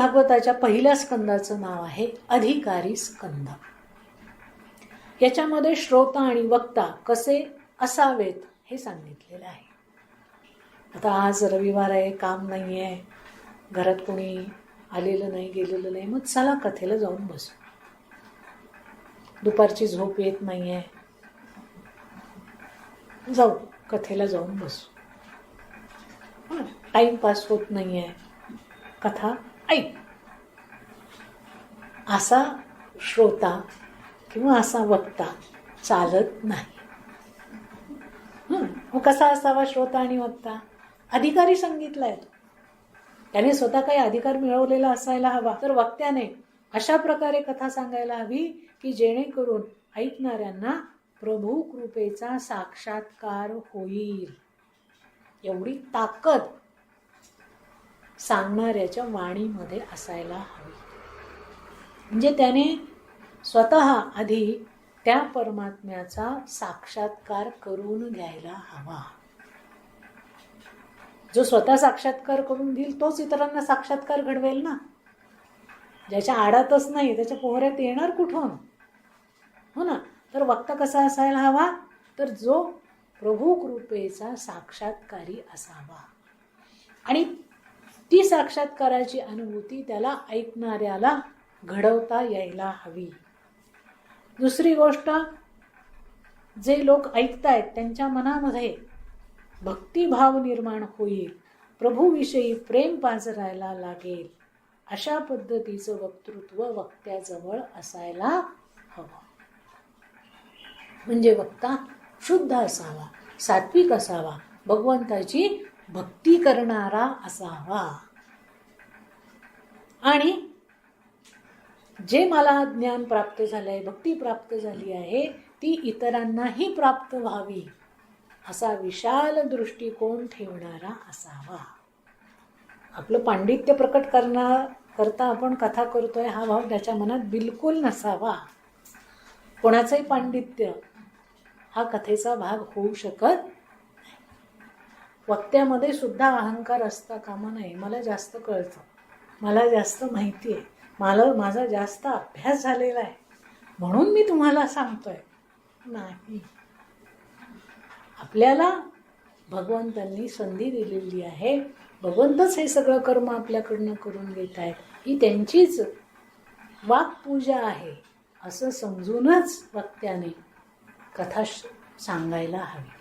भागवताच्या पहिल्या स्कंदाचं नाव आहे अधिकारी स्कंद. याच्यामध्ये श्रोता आणि वक्ता कसे असावेत हे सांगितलेलं आहे. आता आज रविवार आहे काम नाही आहे घरात कोणी आलेलं नाही गेलेलं नाही मग चला कथेला जाऊन बसू. दुपारची झोप येत नाही आहे जाऊ कथेला जाऊन बसू. टाईमपास होत नाही आहे कथा ऐक. असा श्रोता किंवा असा वक्ता चालत नाही. मग कसा असावा श्रोता आणि वक्ता? अधिकारी सांगितलाय तो. त्याने स्वतः काही अधिकार मिळवलेला असायला हवा. तर वक्त्याने अशा प्रकारे कथा सांगायला हवी की जेणेकरून ऐकणाऱ्यांना प्रभू कृपेचा साक्षात्कार होईल. एवढी ताकद सांगणाऱ्याच्या वाणीमध्ये असायला हवी. म्हणजे त्याने स्वतः आधी त्या परमात्म्याचा साक्षात्कार करून घ्यायला हवा. जो स्वतः साक्षात्कार करून देईल तोच इतरांना साक्षात्कार घडवेल ना? ज्याच्या आडातच नाही त्याच्या पोहऱ्यात येणार कुठून? हो ना? तर वक्ता कसा असायला हवा? तर जो प्रभू कृपेचा साक्षात्कारी असावा. आणि ती साक्षात्काराची अनुभूती त्याला ऐकणाऱ्याला घडवता यायला हवी. दुसरी गोष्ट जे लोक ऐकतायत त्यांच्या मनामध्ये भक्तिभाव निर्माण होईल प्रभूविषयी प्रेम पाजरायला लागेल अशा पद्धतीचं वक्तृत्व वक्त्याजवळ असायला हवं. म्हणजे वक्ता शुद्ध असावा सात्विक असावा भगवंताची भक्ती करणारा असावा. आणि जे मला ज्ञान प्राप्त झालं आहे भक्ती प्राप्त झाली आहे ती इतरांनाही प्राप्त व्हावी असा विशाल दृष्टिकोन ठेवणारा असावा. आपलं पांडित्य प्रकट करणार करता आपण कथा करतोय हा भाव त्याच्या मनात बिलकुल नसावा. कोणाचंही पांडित्य हा कथेचा भाग होऊ शकत वक्त्यामध्ये सुद्धा अहंकार असता कामा नये मला जास्त कळतं. मला जास्त माहिती आहे मला माझा जास्त अभ्यास झालेला आहे. म्हणून मी तुम्हाला सांगतोय. नाही. आपल्याला भगवंतांनी संधी दिलेली आहे. भगवंतच हे सगळं कर्म आपल्याकडनं करून घेत आहेत. ही त्यांचीच वाक्पूजा आहे. असं समजूनच वक्त्याने कथा श- सांगायला हवी.